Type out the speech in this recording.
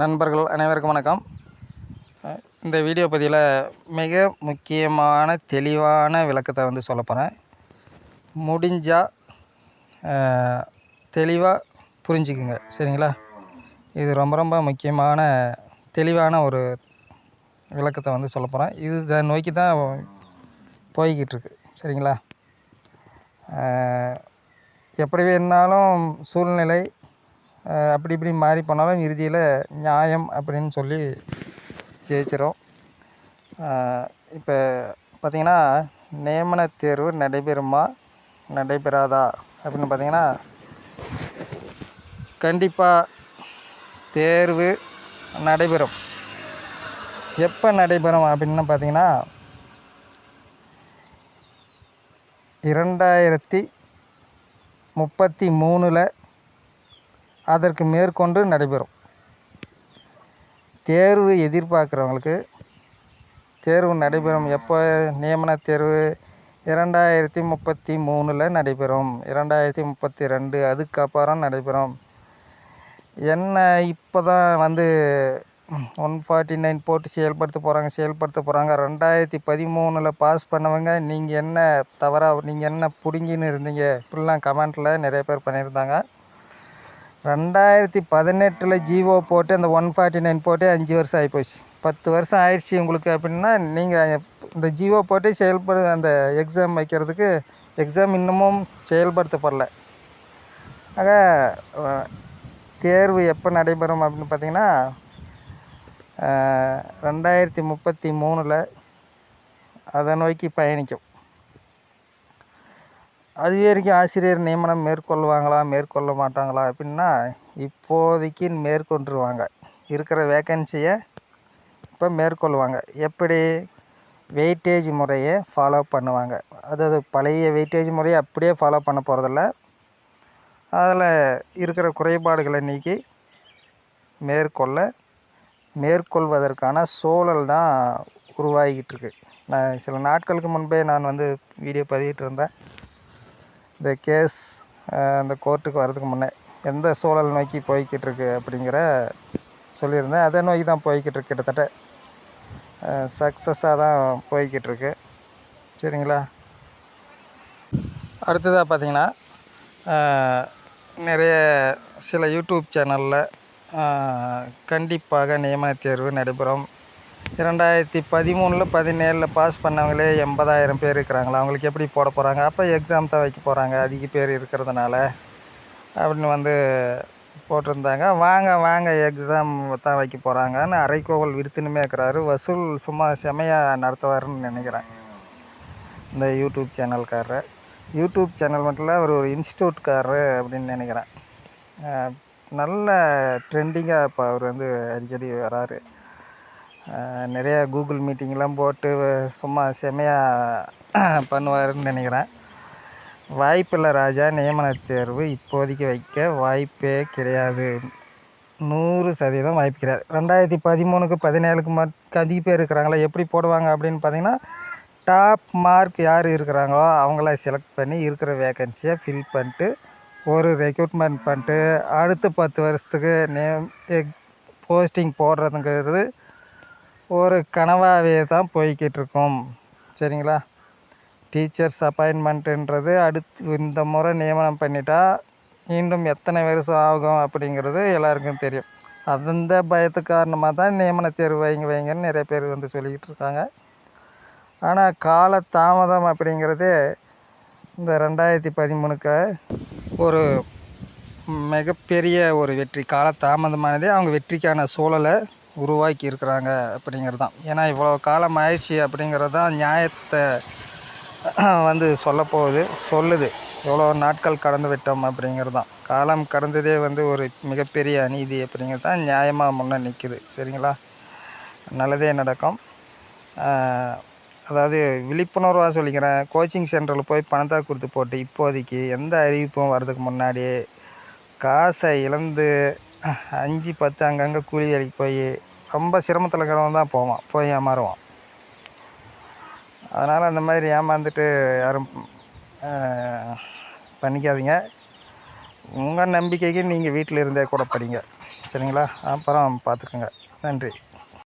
நண்பர்கள் அனைவருக்கும் வணக்கம். இந்த வீடியோ பதிவில் மிக முக்கியமான தெளிவான விளக்கத்தை வந்து சொல்ல போகிறேன் முடிஞ்சால் தெளிவாக புரிஞ்சுக்குங்க. சரிங்களா? இது ரொம்ப ரொம்ப முக்கியமான தெளிவான ஒரு விளக்கத்தை வந்து சொல்ல போகிறேன் இது இதை நோக்கி தான் போய்கிட்டுருக்கு. சரிங்களா? எப்படி வேணாலும் சூழ்நிலை அப்படி இப்படி மாறி போனாலும் இறுதியில் நியாயம் அப்படின்னு சொல்லி ஜெயிச்சிடும் இப்போ பார்த்திங்கன்னா நியமன தேர்வு நடைபெறுமா நடைபெறாதா அப்படின்னு பார்த்தீங்கன்னா கண்டிப்பாக தேர்வு நடைபெறும். எப்போ நடைபெறும் அப்படின்னு பார்த்தீங்கன்னா இரண்டாயிரத்தி முப்பத்தி மூணில் அதற்கு மேற்கொண்டு நடைபெறும். தேர்வு எதிர்பார்க்குறவங்களுக்கு தேர்வு நடைபெறும். எப்போ நியமன தேர்வு? இரண்டாயிரத்தி முப்பத்தி மூணில் நடைபெறும். இரண்டாயிரத்தி முப்பத்தி ரெண்டு அதுக்கப்புறம் நடைபெறும். என்ன இப்போ தான் வந்து ஒன் ஃபார்ட்டி நைன் போட்டு செயல்படுத்த போகிறாங்க செயல்படுத்த போகிறாங்க ரெண்டாயிரத்தி பதிமூணில் பாஸ் பண்ணவங்க நீங்கள் என்ன தவறாக நீங்கள் என்ன பிடுங்கின்னு இருந்தீங்க? இப்படிலாம் கமெண்ட்டில் நிறைய பேர் பண்ணியிருந்தாங்க. ரெண்டாயிரத்தி பதினெட்டில் ஜிஓ போட்டு அந்த ஒன் ஃபார்ட்டி நைன் போட்டு அஞ்சு வருஷம் ஆகிப்போச்சு பத்து வருஷம் ஆயிடுச்சு உங்களுக்கு அப்படின்னா நீங்கள் இந்த ஜிஓ போட்டு செயல்படு அந்த எக்ஸாம் வைக்கிறதுக்கு எக்ஸாம் இன்னமும் செயல்படுத்தப்படல. ஆக தேர்வு எப்போ நடைபெறும் அப்படின்னு பார்த்தீங்கன்னா ரெண்டாயிரத்தி முப்பத்தி மூணில் அதை நோக்கி பயணிக்கும். அது வரைக்கும் ஆசிரியர் நியமனம் மேற்கொள்வாங்களா மேற்கொள்ள மாட்டாங்களா? அப்படின்னா இப்போதைக்கு மேற்கொண்டுருவாங்க. இருக்கிற வேக்கன்சியை இப்போ மேற்கொள்வாங்க. எப்படி? வெயிட்டேஜ் முறையை ஃபாலோ பண்ணுவாங்க. அதாவது பழைய வெயிட்டேஜ் முறையை அப்படியே ஃபாலோ பண்ண போகிறதில்ல அதில் இருக்கிற குறைபாடுகளை நீக்கி மேற்கொள்ள மேற்கொள்வதற்கான சூழல் தான் உருவாகிக்கிட்டு இருக்கு. நான் சில நாட்களுக்கு முன்பே நான் வந்து வீடியோ பதிவிட்டு இருந்தேன் இந்த கேஸ் அந்த கோர்ட்டுக்கு வர்றதுக்கு முன்னே எந்த சூழல் நோக்கி போய்கிட்டு இருக்கு அப்படிங்கிற சொல்லியிருந்தேன். அதை நோக்கி தான் போய்கிட்டு இருக்கு கிட்டத்தட்ட. சக்ஸஸாக தான் போய்கிட்டு இருக்கு. சரிங்களா? அடுத்ததாக பார்த்தீங்கன்னா நிறைய சில யூடியூப் சேனலில் கண்டிப்பாக நியமன தேர்வு நடைபெறும். இரண்டாயிரத்தி பதிமூணில் பதினேழில் பாஸ் பண்ணவங்களே எண்பதாயிரம் பேர் இருக்கிறாங்களா? அவங்களுக்கு எப்படி போட போகிறாங்க அப்போ எக்ஸாம் தான் வைக்க போகிறாங்க அதிக பேர் இருக்கிறதுனால அப்படின்னு வந்து போட்டிருந்தாங்க. வாங்க வாங்க எக்ஸாம் தான் வைக்க போகிறாங்கன்னு அரைக்கோவல் விருத்தினுமே இருக்கிறாரு. வசூல் சும்மா செமையாக நடத்துவாருன்னு நினைக்கிறேன். இந்த யூடியூப் சேனல்காரர் யூடியூப் சேனல் மட்டும் இல்லை அவர் ஒரு இன்ஸ்டியூட்காரர் அப்படின்னு நினைக்கிறேன். நல்ல ட்ரெண்டிங்காக இப்போ அவர் வந்து அடிக்கடி வராரு. நிறைய கூகுள் மீட்டிங்லாம் போட்டு சும்மா செமையாக பண்ணுவாருன்னு நினைக்கிறேன். வாய்ப்பில்லை ராஜா நியமன தேர்வு இப்போதைக்கு வைக்க வாய்ப்பே கிடையாது. நூறு சதவீதம் வாய்ப்பு கிடையாது. ரெண்டாயிரத்தி பதிமூணுக்கு பதினேழுக்கு மட் அதிக பேர் இருக்கிறாங்களா எப்படி போடுவாங்க அப்படின்னு பார்த்தீங்கன்னா டாப் மார்க் யார் இருக்கிறாங்களோ அவங்கள செலக்ட் பண்ணி இருக்கிற வேக்கன்சியை ஃபில் பண்ணிட்டு ஒரு ரெக்ரூட்மெண்ட் பண்ணிட்டு அடுத்த பத்து வருஷத்துக்கு நேம் போஸ்டிங் eh, போடுறதுங்கிறது ஒரு கனவாகவே தான் போய்கிட்டு இருக்கும் சரிங்களா? டீச்சர்ஸ் அப்பாயின்மெண்ட்டுன்றது அடுத்து இந்த முறை நியமனம் பண்ணிட்டா மீண்டும் எத்தனை வருஷம் ஆகும் அப்படிங்கிறது எல்லாருக்கும் தெரியும். அந்த பயத்து காரணமாக தான் நியமன தேர்வு வைங்க வைங்கன்னு நிறைய பேர் வந்து சொல்லிக்கிட்டு இருக்காங்க ஆனால் கால தாமதம் அப்படிங்கிறது இந்த ரெண்டாயிரத்தி பதிமூணுக்கு ஒரு மிகப்பெரிய ஒரு வெற்றி. கால தாமதமானதே அவங்க வெற்றிக்கான சூழலை உருவாக்கி இருக்கிறாங்க அப்படிங்கிறது தான். ஏன்னா இவ்வளோ காலம் ஆயிடுச்சு அப்படிங்கிறது தான் நியாயத்தை வந்து சொல்ல போகுது சொல்லுது. எவ்வளோ நாட்கள் கடந்து விட்டோம் அப்படிங்கிறது தான். காலம் கடந்ததே வந்து ஒரு மிகப்பெரிய அநீதி அப்படிங்கிறது தான் நியாயமாக முன்னே நிற்குது சரிங்களா? நல்லதே நடக்கும். அதாவது விழிப்புணர்வாக சொல்லிக்கிறேன். கோச்சிங் சென்டரில் போய் பணத்தை கொடுத்து போட்டு இப்போதைக்கு எந்த அறிவிப்பும் வர்றதுக்கு முன்னாடி காசை இழந்து அஞ்சு பத்து அங்கங்கே கூலி வேலைக்கு போய் ரொம்ப சிரமத்தில் இருக்கிறவன் தான் போவான். போய் ஏமாறுவான். அதனால் அந்த மாதிரி ஏமாந்துட்டு யாரும் பண்ணிக்காதீங்க. உங்கள் நம்பிக்கைக்கு நீங்கள் வீட்டில் இருந்தே கூட படிங்க. சரிங்களா? அப்புறம் பார்த்துக்குங்க. நன்றி.